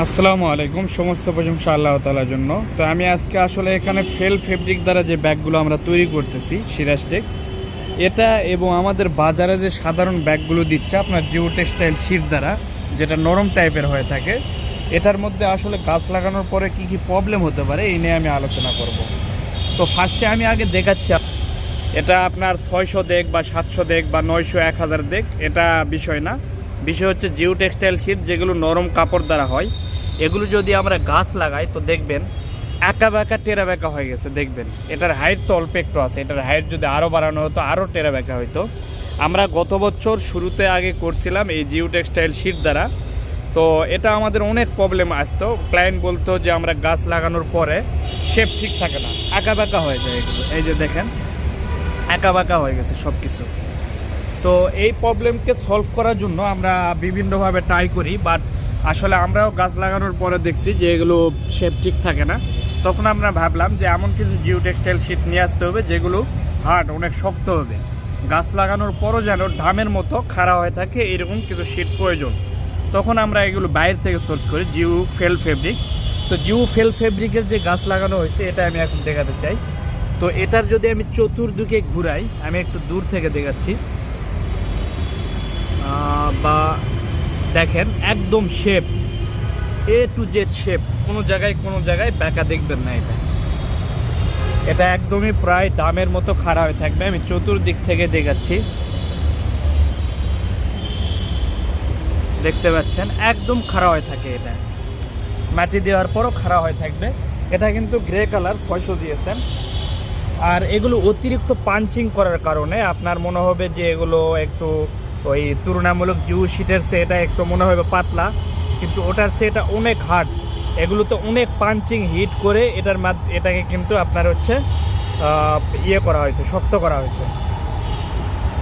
আসসালামু আলাইকুম, সমস্ত প্রশংসা আল্লাহ তালার জন্য। তো আমি আজকে আসলে এখানে ফেল ফেব্রিক দ্বারা যে ব্যাগগুলো আমরা তৈরি করতেছি সিরাজটেক এটা এবং আমাদের বাজারে যে সাধারণ ব্যাগগুলো দিচ্ছে, আপনার জিও টেক্সটাইল শিট দ্বারা, যেটা নরম টাইপের হয়ে থাকে, এটার মধ্যে আসলে গাছ লাগানোর পরে কি কি প্রবলেম হতে পারে, এই নিয়ে আমি আলোচনা করব। তো ফার্স্টে আমি আগে দেখাচ্ছি, এটা আপনার ছয়শো দেখ বা সাতশো দেখ বা নয়শো এক হাজার দেখ, এটা বিষয় না। বিষয় হচ্ছে জিও টেক্সটাইল শিট, যেগুলো নরম কাপড় দ্বারা হয়। এগুলো যদি আমরা গাছ লাগাই, তো দেখবেন একা বেঁকা, টেরা বেঁকা হয়ে গেছে, দেখবেন। এটার হাইট তো অল্প একটু আছে, এটার হাইট যদি আরও বাড়ানো হতো আরও টেরা বেঁকা হইতো। আমরা গত বছর শুরুতে আগে করছিলাম এই জিও টেক্সটাইল শিট দ্বারা। তো এটা আমাদের অনেক প্রবলেম আসতো। ক্লায়েন্ট বলতো যে, আমরা গাছ লাগানোর পরে শেপ ঠিক থাকে না। আঁকা বাঁকা হয়ে যায় এগুলো। এই যে দেখেন, একা বাঁকা হয়ে গেছে সব কিছু তো এই প্রবলেমকে সলভ করার জন্য আমরা বিভিন্নভাবে ট্রাই করি বাট আসলে আমরাও গাছ লাগানোর পরে দেখছি যে এগুলো শেপ ঠিক থাকে না। তখন আমরা ভাবলাম যে এমন কিছু জিও টেক্সটাইল শিট নিয়ে আসতে হবে, যেগুলো হার্ড অনেক শক্ত হবে। গাছ লাগানোর পরও যেন ধামের মতো খাড়া হয়ে থাকে, এরকম কিছু শিট প্রয়োজন। তখন আমরা এগুলো বাইরে থেকে সোর্স করি জিও ফেল ফেব্রিক তো জিও ফেল ফেব্রিকের যে গাছ লাগানো হয়েছে, এটা আমি এখন দেখাতে চাই। তো এটার যদি আমি চতুর্দিকে ঘুরাই, আমি একটু দূর থেকে দেখাচ্ছি। বা দেখেন, একদম shape A to Z shape কোনো জায়গায় কোনো জায়গায় ব্যাকা দেখবেন না এটা। এটা একদমই প্রায় দামের মতো খাড়া হয়ে থাকবে। আমি চতুর্দিক থেকে দেখাচ্ছি। দেখতে পাচ্ছেন, একদম খাড়া হয়ে থাকে এটা। মাটি দেওয়ার পরও খাড়া হয়ে থাকবে। এটা কিন্তু গ্রে কালার ছয়শো দিয়েছেন। আর এগুলো অতিরিক্ত পাঞ্চিং করার কারণে আপনার মনে হবে যে এগুলো একটু ওই তুলনামূলক জু শিটের চেয়ে এটা একটু মনে হবে পাতলা, কিন্তু ওটার চেয়ে এটা অনেক হার্ড এগুলো তো অনেক পাঞ্চিং হিট করে এটার এটাকে কিন্তু আপনার হচ্ছে ইয়ে করা হয়েছে, শক্ত করা হয়েছে।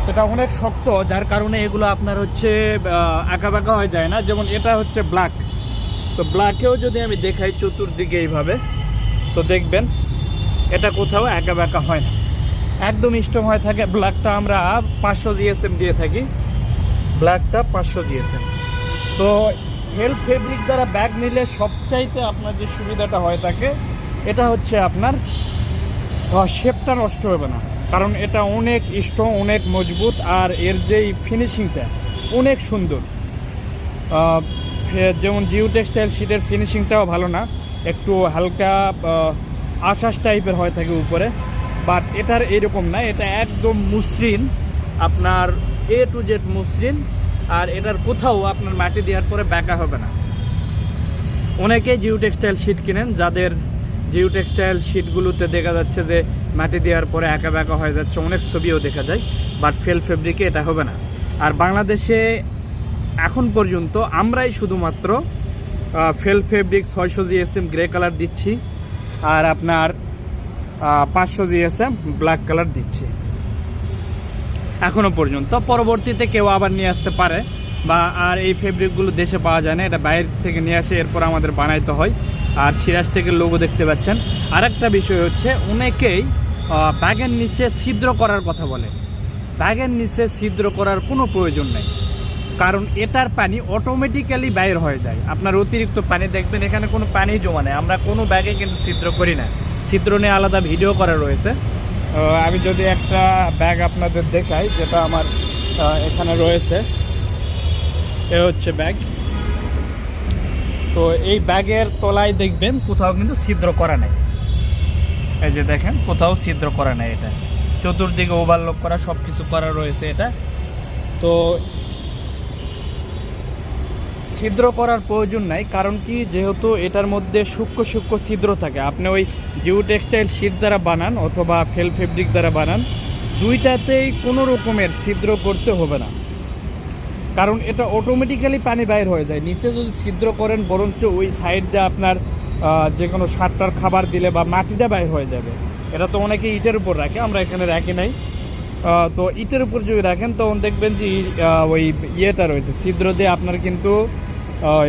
তো এটা অনেক শক্ত, যার কারণে এগুলো আপনার হচ্ছে বাঁকা হয়ে যায় না। যেমন এটা হচ্ছে ব্ল্যাক তো ব্ল্যাকেও যদি আমি দেখাই চতুর্দিকে এইভাবে, তো দেখবেন এটা কোথাও একা বেঁকা হয় না। একদম স্ট্রং হয়ে থাকে। ব্ল্যাকটা আমরা পাঁচশো জিএসএম দিয়ে থাকি। ব্ল্যাকটা পাঁচশো জিএসএম তো হেল ফেব্রিক দ্বারা ব্যাগ নিলে সবচাইতে আপনার যে সুবিধাটা হয়ে থাকে এটা হচ্ছে আপনার শেপটা নষ্ট হবে না। কারণ এটা অনেক স্ট্রং অনেক মজবুত, আর এর যেই ফিনিশিংটা অনেক সুন্দর। যেমন জিও টেক্সটাইল শিটের ফিনিশিংটাও ভালো না, একটু হালকা আশাস টাইপের হয়ে থাকে উপরে। বাট এটার এরকম না, এটা একদম মসৃণ, আপনার এ টু জেড মসৃণ, আর এটার কোথাও আপনার মাটি দেওয়ার পরে ব্যাকা হবে না। অনেকেই জিও টেক্সটাইল শিট কিনেন, যাদের জিও টেক্সটাইল শিটগুলোতে দেখা যাচ্ছে যে মাটি দেওয়ার পরে একা ব্যাকা হয়ে যাচ্ছে, অনেক ছবিও দেখা যায় বাট ফেল ফেব্রিকে এটা হবে না। আর বাংলাদেশে এখন পর্যন্ত আমরাই শুধুমাত্র ফেল ফেব্রিক ছয়শো জিএসএম গ্রে কালার দিচ্ছি, আর আপনার পাঁচশো জিএসএম ব্ল্যাক কালার দিচ্ছি। এখনও পর্যন্ত। পরবর্তীতে কেউ আবার নিয়ে আসতে পারে বা আর এই ফেব্রিকগুলো দেশে পাওয়া যায় না, এটা বাইরে থেকে নিয়ে আসে, এরপর আমাদের বানাইতে হয়। আর সিরাজ টেকের লোগো দেখতে পাচ্ছেন। আরেকটা বিষয় হচ্ছে, অনেকেই ব্যাগের নিচে ছিদ্র করার কথা বলে। ব্যাগের নিচে ছিদ্র করার কোনো প্রয়োজন নেই। কারণ এটার পানি অটোমেটিক্যালি বাইর হয়ে যায়। আপনার অতিরিক্ত পানি দেখবেন, এখানে কোনো পানি জমা নেই। আমরা কোনো ব্যাগে কিন্তু ছিদ্র করি না। ছিদ্র নিয়ে আলাদা ভিডিও করা রয়েছে। আমি যদি একটা ব্যাগ আপনাদের দেখাই, যেটা আমার এখানে রয়েছে, এ হচ্ছে ব্যাগ তো এই ব্যাগের তলায় দেখবেন কোথাও কিন্তু ছিদ্র করা নেই। এই যে দেখেন, কোথাও ছিদ্র করা নেই এটা। চতুর্দিকে ওভারলোক করা সব কিছু করা রয়েছে এটা। তো ছিদ্র করার প্রয়োজন নাই, কারণ কি যেহেতু এটার মধ্যে সূক্ষ্ম সূক্ষ্ম ছিদ্র থাকে। আপনি ওই জিও টেক্সটাইল শীট দ্বারা বানান অথবা ফেল ফেব্রিক দ্বারা বানান, দুইটাতেই কোনো রকমের ছিদ্র করতে হবে না। কারণ এটা অটোমেটিক্যালি পানি বাইর হয়ে যায়। নিচে যদি ছিদ্র করেন, বরঞ্চ ওই সাইড দিয়ে আপনার যে কোনো সারটার খাবার দিলে বা মাটিটা বাইর হয়ে যাবে। এটা তো অনেকে ইটের উপর রাখে, আমরা এখানে রাখি নাই। তো ইটের উপর যদি রাখেন, তখন দেখবেন যে ওই ইয়েটা রয়েছে। ছিদ্র দিয়ে আপনার কিন্তু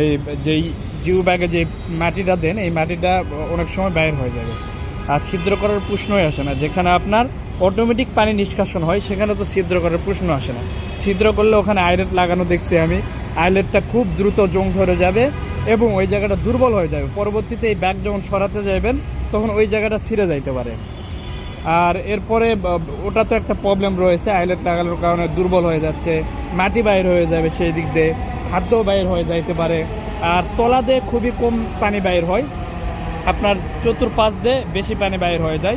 এই যেই জিও ব্যাগে যে মাটিটা দেন, এই মাটিটা অনেক সময় বাইর হয়ে যাবে। আর ছিদ্র করার প্রশ্নই আসে না। যেখানে আপনার অটোমেটিক পানি নিষ্কাশন হয়, সেখানে তো ছিদ্র করার প্রশ্ন আসে না। ছিদ্র করলে ওখানে আইলেট লাগানো দেখছি আমি। আইলেটটা খুব দ্রুত জং ধরে যাবে এবং ওই জায়গাটা দুর্বল হয়ে যাবে। পরবর্তীতে এই ব্যাগ যখন সরাতে যাবেন তখন ওই জায়গাটা ছিঁড়ে যাইতে পারে। আর এরপরে ওটা তো একটা প্রবলেম রয়েছে। আইলেট লাগানোর কারণে দুর্বল হয়ে যাচ্ছে, মাটি বাইর হয়ে যাবে সেই দিক দিয়ে। খাদ্য বাইর হয়ে যাইতে পারে। আর তলা দিয়ে খুবই কম পানি বাইর হয়। আপনার চতুর্পাশ দিয়ে বেশি পানি বাইর হয়ে যায়।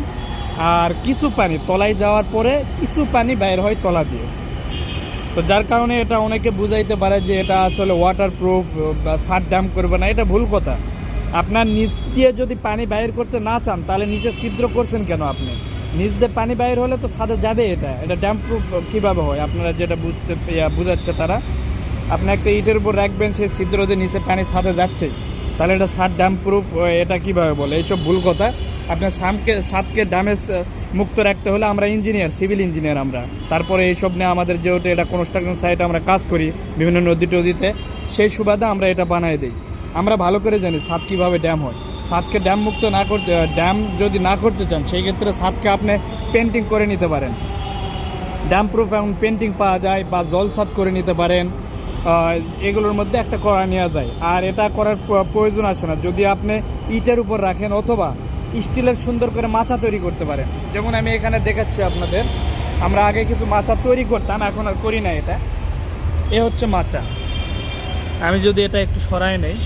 আর কিছু পানি, তলায় যাওয়ার পরে কিছু পানি বাইর হয় তলা দিয়ে। তো যার কারণে এটা অনেকে বুঝাইতে পারে যে এটা আসলে ওয়াটার প্রুফ বা সার ড্যাম করবে না, এটা ভুল কথা। আপনার নিচ দিয়ে যদি পানি বাইর করতে না চান, তাহলে নিচে ছিদ্র করছেন কেন আপনি? নিচ দিয়ে পানি বাইর হলে তো সাদে যাবে এটা। এটা ড্যাম প্রুফ কীভাবে হয়? আপনারা যেটা বুঝতে বুঝাচ্ছে তারা। আপনি একটা ইটের উপর রাখবেন, সেই ছিদ্র দিয়ে নিচে পানি ছাদে যাচ্ছে, তাহলে এটা সাত ড্যাম প্রুফ এটা কীভাবে বলে? এইসব ভুল কথা। আপনার সামকে সাতকে ড্যামেজ মুক্ত রাখতে হলে আমরা ইঞ্জিনিয়ার সিভিল ইঞ্জিনিয়ার আমরা। তারপরে এইসব নিয়ে আমাদের যেহেতু এটা কনস্ট্রাকশন সাইটে আমরা কাজ করি বিভিন্ন নদী টদিতে, সেই সুবাদে আমরা এটা বানাই দিই। আমরা ভালো করে জানি সাত কীভাবে ড্যাম হয়। সাতকে ড্যাম মুক্ত না করতে ড্যাম যদি না করতে চান, সেই ক্ষেত্রে সাতকে আপনি পেন্টিং করে নিতে পারেন। ড্যাম প্রুফ এখন পেন্টিং পাওয়া যায় বা জল সাত করে নিতে পারেন। এগুলোর মধ্যে একটা করা নেওয়া যায়। আর এটা করার প্রয়োজন আসে না। যদি আপনি ইটের উপর রাখেন অথবা স্টিলের সুন্দর করে মাছা তৈরি করতে পারেন। যেমন আমি এখানে দেখাচ্ছি আপনাদের। আমরা আগে কিছু মাচা তৈরি করতাম, এখন আর করি না এটা। এ হচ্ছে মাচা। আমি যদি এটা একটু সরাই নেই।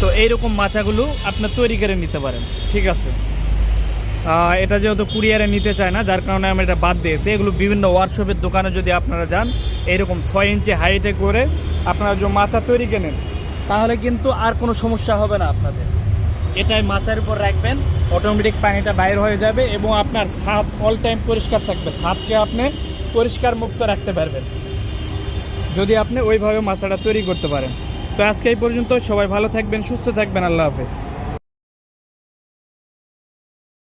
তো এইরকম মাচাগুলো আপনার তৈরি করে নিতে পারেন। ঠিক আছে? এটা যেহেতু কুরিয়ারে নিতে চায় না, যার কারণে আমি এটা বাদ দিয়েছি। এগুলো বিভিন্ন ওয়ার্কশপের দোকানে যদি আপনারা যান এইরকম ছয় ইঞ্চি হাইটে করে আপনারা যে মাচা তৈরি কেনেন, তাহলে কিন্তু আর কোনো সমস্যা হবে না আপনাদের। এটাই মাচার উপর রাখবেন অটোমেটিক পানিটা বাইর হয়ে যাবে এবং আপনার ছাদ অল টাইম পরিষ্কার থাকবে। ছাদকে আপনি পরিষ্কার মুক্ত রাখতে পারবেন। যদি আপনি ওইভাবে মাছাটা তৈরি করতে পারেন। তো আজকে এই পর্যন্ত সবাই ভালো থাকবেন, সুস্থ থাকবেন, আল্লাহ হাফেজ।